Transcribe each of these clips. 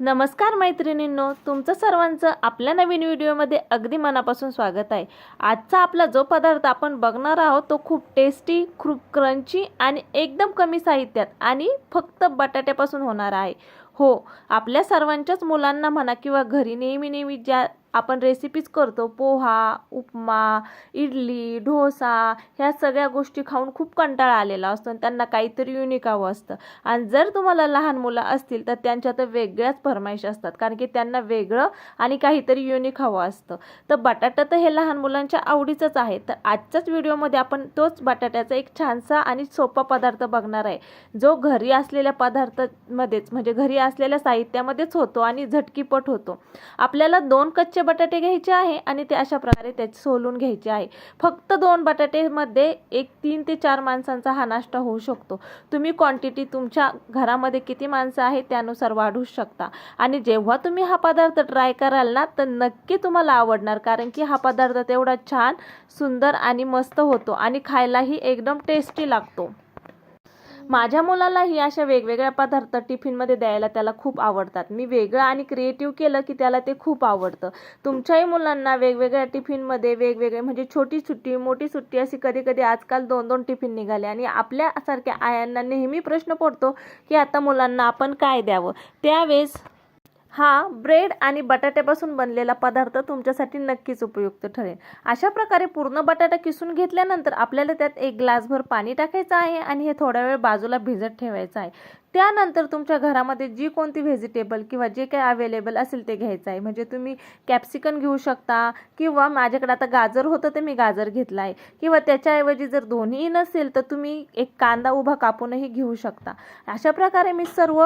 नमस्कार मैत्रिणींनो तुमचं सर्वांचं आपल्या नवीन व्हिडिओमध्ये अगदी मनापासून स्वागत आहे. आजचा आपला जो पदार्थ आपण बघणार आहोत तो खूप टेस्टी खूप क्रंची आणि एकदम कमी साहित्यात आणि फक्त बटाट्यापासून होणार आहे. हो आपल्या सर्वांच्याच मुलांना म्हणा किंवा घरी नेहमी नेहमी ज्या आपण रेसिपीज करतो. पोहा उपमा इडली डोसा ह्या सगळ्या गोष्टी खाऊन खूप कंटाळा आलेला असतो आणि त्यांना काहीतरी युनिक हवं असतं. आणि जर तुम्हाला लहान मुलं असतील तर त्यांच्या तर वेगळ्याच फरमाईश असतात. कारण की त्यांना वेगळं आणि काहीतरी युनिक हवं असतं. तर बटाटा तर हे लहान मुलांच्या आवडीचंच आहे. तर आजच्याच व्हिडिओमध्ये आपण तोच बटाट्याचा एक छानसा आणि सोपा पदार्थ बघणार आहे. जो घरी असलेल्या पदार्थामध्येच म्हणजे घरी असलेल्या साहित्यामध्येच होतो आणि झटकीपट होतो. आपल्याला दोन कच्चे बटाटे घ्यायचे आहे आणि ते अशा प्रकारे त्याचे सोलून घ्यायचे आहे. फक्त दोन बटाटेमध्ये एक तीन ते चार माणसांचा हा नाश्ता होऊ शकतो. तुम्ही क्वांटिटी तुमच्या घरामध्ये किती माणसं आहेत त्यानुसार वाढू शकता. आणि जेव्हा तुम्ही हा पदार्थ ट्राय कराल ना तर नक्की तुम्हाला आवडणार. कारण की हा पदार्थ तेवढा छान सुंदर आणि मस्त होतो आणि खायलाही एकदम टेस्टी लागतो. माझ्या मुलालाही अशा वेगवेगळ्या पदार्थ टिफिनमध्ये द्यायला त्याला खूप आवडतात. मी वेगळं आणि क्रिएटिव्ह केलं की त्याला ते खूप आवडतं. तुमच्याही मुलांना वेगवेगळ्या टिफिनमध्ये वेगवेगळे म्हणजे छोटी सुट्टी मोठी सुट्टी अशी कधी कधी आजकाल दोन दोन टिफिन निघाले आणि आपल्यासारख्या आयांना नेहमी प्रश्न पडतो की आता मुलांना आपण काय द्यावं? त्यावेळेस हा ब्रेड आणि बटाट्यापासून बनलेला पदार्थ तुमच्यासाठी नक्कीच उपयुक्त ठरेल. अशा प्रकारे पूर्ण बटाटा किसून घेतल्यानंतर आपल्याला त्यात एक ग्लासभर पाणी टाकायचं आहे आणि हे थोडा वेळ बाजूला भिजत ठेवायचं आहे. त्यानंतर तुमच्या घरामध्ये जी कोणती व्हेजिटेबल किंवा जे काही अवेलेबल असेल ते घ्यायचं आहे. म्हणजे तुम्ही कॅप्सिकन घेऊ शकता किंवा माझ्याकडे आता गाजर होतं ते मी गाजर घेतला आहे. किंवा त्याच्याऐवजी जर दोन्ही नसेल तर तुम्ही एक कांदा उभा कापूनही घेऊ शकता. अशा प्रकारे मी सर्व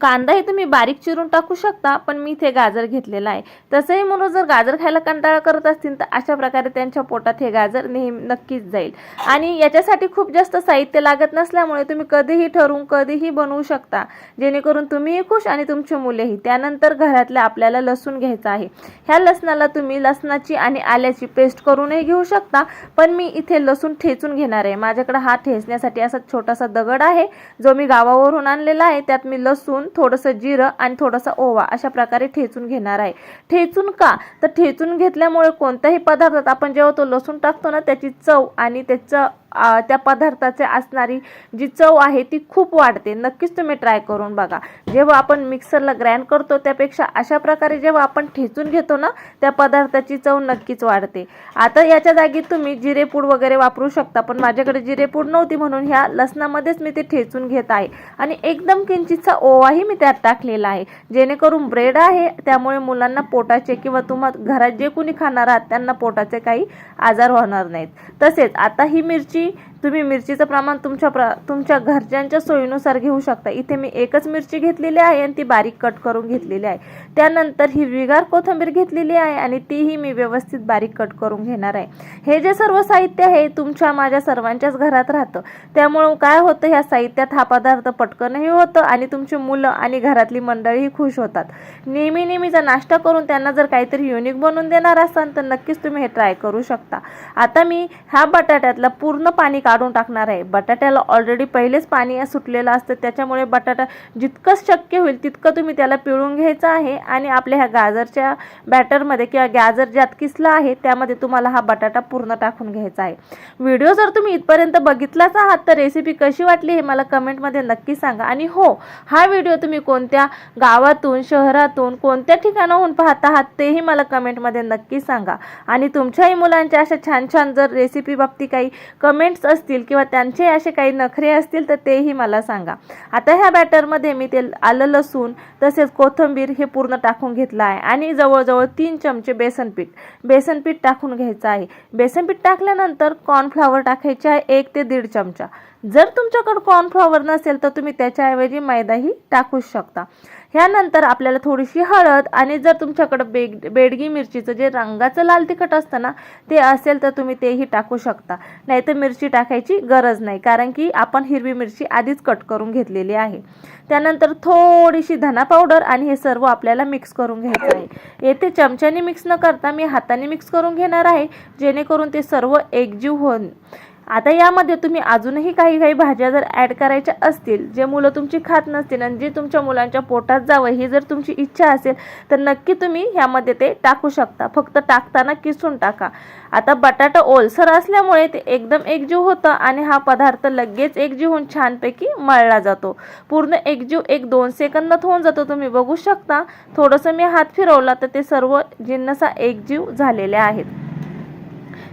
कांदाही तुम्ही बारीक चिरून टाकू शकता पण मी इथे गाजर घेतलेला आहे. तसंही मुलं जर गाजर खायला कंटाळा करत असतील तर अशा प्रकारे त्यांच्या पोटात हे गाजर नेहमी नक्कीच जाईल. आणि याच्यासाठी खूप जास्त साहित्य लागत नसल्यामुळे तुम्ही कधीही ठरवून कधीही बनवू शकता. जेणेकरून तुम्हीही खुश आणि तुमची मुलेही. त्यानंतर घरातल्या आपल्याला लसूण घ्यायचं आहे. ह्या लसणाला तुम्ही लसणाची आणि आल्याची पेस्ट करूनही घेऊ शकता पण मी इथे लसूण ठेचून घेणार आहे. माझ्याकडे हा ठेचण्यासाठी असा छोटासा दगड आहे जो मी गावावरून आणलेला आहे. त्यात मी लसूण थोडंसं जिरं आणि थोडासा ओवा अशा प्रकारे ठेचून घेणार आहे. ठेचून का? तर ठेचून घेतल्यामुळे कोणत्याही पदार्थात आपण जेव्हा तो लसूण टाकतो ना त्याची चव आणि त्याचं त्या पदार्थाचे असणारी जी चव आहे ती खूप वाढते. नक्कीच तुम्ही ट्राय करून बघा. जेव्हा आपण मिक्सरला ग्राइंड करतो त्यापेक्षा अशा प्रकारे जेव्हा आपण ठेचून घेतो ना त्या पदार्थाची चव नक्कीच वाढते. आता याच्या जागी तुम्ही जिरेपूड वगैरे वापरू शकता पण माझ्याकडे जिरेपूड नव्हती म्हणून ह्या लसणामध्येच मी ते ठेचून घेत आहे. आणि एकदम किंचितचा ओवाही मी त्यात टाकलेला आहे. जेणेकरून ब्रेड आहे त्यामुळे मुलांना पोटाचे किंवा तुम्हा घरात जे कोणी खाणार आहात त्यांना पोटाचे काही आजार होणार नाहीत. तसेच आता ही मिरची করছি तुम्ही मिरचीचं प्रमाण तुमच्या प्र तुमच्या घरच्यांच्या सोयीनुसार घेऊ शकता. इथे मी एकच मिरची घेतलेली आहे आणि ती बारीक कट करून घेतलेली आहे. त्यानंतर हिरवीगार कोथिंबीर घेतलेली आहे आणि तीही मी व्यवस्थित बारीक कट करून घेणार आहे. हे जे सर्व साहित्य आहे तुमच्या माझ्या सर्वांच्याच घरात राहतं. त्यामुळं काय होतं ह्या साहित्यात हा पदार्थ पटकनही होतं आणि तुमची मुलं आणि घरातली मंडळीही खुश होतात. नेहमी नेहमीचा नाश्ता करून त्यांना जर काहीतरी युनिक बनवून देणार असाल तर नक्कीच तुम्ही हे ट्राय करू शकता. आता मी ह्या बटाट्यातलं पूर्ण पाणी काढून टाकणार आहे. बटाट्याला ऑलरेडी पहिलेच पाणी सुटलेलं असतं. त्याच्यामुळे बटाटा जितकंच शक्य होईल तितकं तुम्ही त्याला पिळून घ्यायचं आहे. आणि आपल्या ह्या गाजरच्या बॅटरमध्ये किंवा गाजर ज्यात किसलं आहे त्यामध्ये तुम्हाला हा बटाटा पूर्ण टाकून घ्यायचा आहे. व्हिडिओ जर तुम्ही इथपर्यंत बघितलाच आहात तर रेसिपी कशी वाटली हे मला कमेंटमध्ये नक्की सांगा. आणि हो हा व्हिडिओ तुम्ही कोणत्या गावातून शहरातून कोणत्या ठिकाणाहून पाहत आहात तेही मला कमेंटमध्ये नक्की सांगा. आणि तुमच्याही मुलांच्या अशा छान छान जर रेसिपी बाबतीत काही कमेंट्स असतील किंवा त्यांचे असे काही नखरे असतील तर तेही मला सांगा. आता ह्या बॅटरमध्ये मी ते आलं लसूण तसेच कोथिंबीर हे पूर्ण टाकून घेतलं आहे. आणि जवळजवळ तीन चमचे बेसनपीठ बेसनपीठ टाकून घ्यायचं आहे. बेसनपीठ टाकल्यानंतर कॉर्नफ्लॉवर टाकायचे आहे एक ते दीड चमचा. जर तुमच्याकडे कॉर्नफ्लॉवर नसेल तर तुम्ही त्याच्याऐवजी मैदाही टाकू शकता. ह्यानंतर आपल्याला थोडीशी हळद आणि जर तुमच्याकडं बेग बेडगी मिरचीचं जे रंगाचं लाल तिखट असतं ना ते असेल तर तुम्ही तेही टाकू शकता. नाही तर मिरची टाकायची गरज नाही कारण की आपण हिरवी मिरची आधीच कट करून घेतलेली आहे. त्यानंतर थोडीशी धना पावडर आणि हे सर्व आपल्याला मिक्स करून घ्यायचं आहे. येथे चमच्याने मिक्स न करता मी हाताने मिक्स करून घेणार आहे जेणेकरून ते सर्व एकजीव होऊन आता यामध्ये तुम्ही अजूनही काही काही भाज्या जर ॲड करायच्या असतील जे मुलं तुमची खात नसतील आणि जे तुमच्या मुलांच्या पोटात जावं ही जर तुमची इच्छा असेल तर नक्की तुम्ही ह्यामध्ये ते टाकू शकता. फक्त टाकताना किसून टाका. आता बटाटा ओलसर असल्यामुळे ते एकदम एकजीव होतं आणि हा पदार्थ लगेच एकजीव होऊन छानपैकी मळला जातो. पूर्ण एकजीव एक दोन सेकंदात होऊन जातो. तुम्ही बघू शकता. थोडंसं मी हात फिरवला तर ते सर्व जिन्नसा एकजीव झालेले आहेत.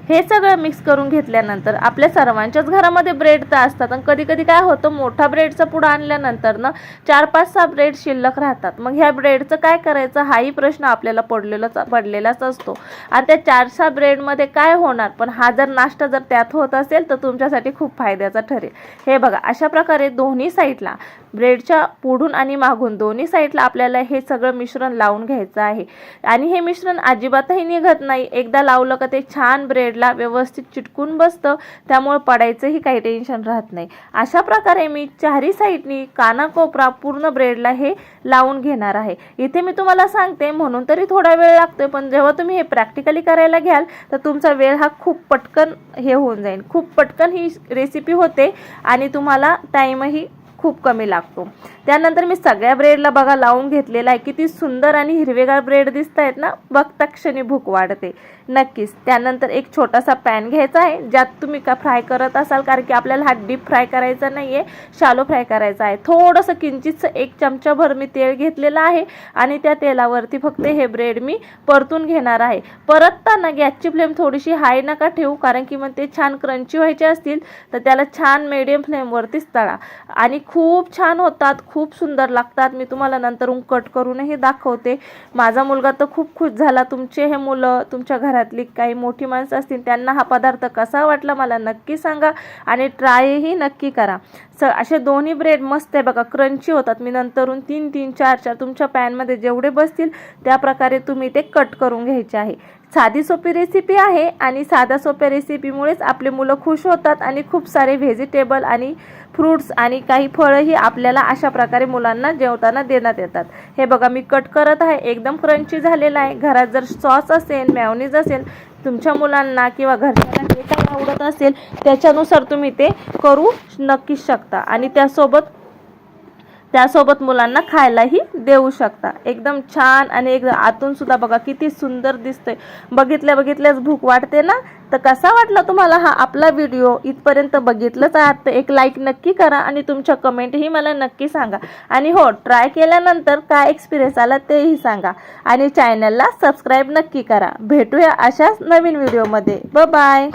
हे सगळं मिक्स करून घेतल्यानंतर आपल्या सर्वांच्याच घरामध्ये ब्रेड तर असतात. आणि कधी कधी काय होतं मोठा ब्रेडचा पुडा आणल्यानंतर ना चार पाच सहा ब्रेड शिल्लक राहतात. मग ह्या ब्रेडचं काय करायचं हाही प्रश्न आपल्याला पडलेलाच पडलेलाच असतो. आणि त्या चार सहा ब्रेडमध्ये काय होणार? पण हा जर नाश्ता जर त्यात होत असेल तर तुमच्यासाठी खूप फायद्याचा ठरेल. हे बघा अशा प्रकारे दोन्ही साईडला ब्रेडच्या पुढून आणि मागून दोन्ही साईडला आपल्याला हे सगळं मिश्रण लावून घ्यायचं आहे. आणि हे मिश्रण अजिबातही निघत नाही. एकदा लावलं का ते छान ब्रेड साईडला व्यवस्थित चिटकून बसतं त्यामुळे पडायचंही काही टेन्शन राहत नाही. अशा प्रकारे मी चारही साईडनी कानाकोपरा पूर्ण ब्रेडला हे लावून घेणार आहे. इथे मी तुम्हाला सांगते म्हणून तरी थोडा वेळ लागतोय पण जेव्हा तुम्ही हे प्रॅक्टिकली करायला घ्याल तर तुमचा वेळ हा खूप पटकन हे होऊन जाईल. खूप पटकन ही रेसिपी होते आणि तुम्हाला टाईमही खूप कमी लागतो. त्यानंतर मी सगळ्या ब्रेडला बघा लावून घेतलेला आहे. किती सुंदर आणि हिरवेगार ब्रेड दिसत आहेत ना? बघता क्षणी भूक वाढते. नक्कीच. त्यानंतर एक छोटासा पॅन घ्यायचा आहे ज्यात तुम्ही का फ्राय करत असाल? कारण की आपल्याला हा डीप फ्राय करायचा नाही आहे शालो फ्राय करायचा आहे. थोडंसं किंचितचं एक चमचाभर मी तेल घेतलेलं आहे आणि त्या तेलावरती फक्त हे ब्रेड मी परतून घेणार आहे. परतताना गॅसची फ्लेम थोडीशी हाय नका ठेवू कारण की मग ते छान क्रंची व्हायचे असतील तर त्याला छान मिडियम फ्लेमवरतीच तळा. आणि खूप छान होतात खूप सुंदर लागतात. मी तुम्हाला नंतरून कट करूनही दाखवते. माझा मुलगा तर खूप खुश झाला. तुमचे हे मुलं तुमच्या घरातली काही मोठी माणसं असतील त्यांना हा पदार्थ कसा वाटला मला नक्की सांगा आणि ट्रायही नक्की करा. स असे दोन्ही ब्रेड मस्त आहे बघा क्रंची होतात. मी नंतरून तीन तीन चार चार तुमच्या पॅनमध्ये जेवढे बसतील त्या प्रकारे तुम्ही ते कट करून घ्यायचे आहे. साधी सोपी रेसिपी आहे आणि साध्या सोप्या रेसिपीमुळेच आपले मुलं खुश होतात आणि खूप सारे व्हेजिटेबल आणि फ्रूट्स आणि काही फळंही आपल्याला अशा प्रकारे मुलांना जेवताना देण्यात येतात. हे बघा मी कट करत आहे. एकदम क्रंची झालेला आहे. घरात जर सॉस असेल मॅवनीज असेल तुमच्या मुलांना किंवा घरच्यांना जे काही आवडत असेल त्याच्यानुसार तुम्ही ते करू नक्कीच शकता. आणि त्यासोबत त्यासोबत मुलांना खायलाही देऊ शकता. एकदम छान आणि एकदम आतून सुद्धा बघा किती सुंदर दिसतोय. बघितल्या बघितल्याच भूक वाटते ना? तर कसा वाटला तुम्हाला हा आपला व्हिडिओ इथपर्यंत बघितलंच आहात तर एक लाईक नक्की करा आणि तुमच्या कमेंटही मला नक्की सांगा. आणि हो ट्राय केल्यानंतर काय एक्सपिरियन्स आला तेही सांगा. आणि चॅनलला सबस्क्राईब नक्की करा. भेटूया अशाच नवीन व्हिडिओमध्ये ब बाय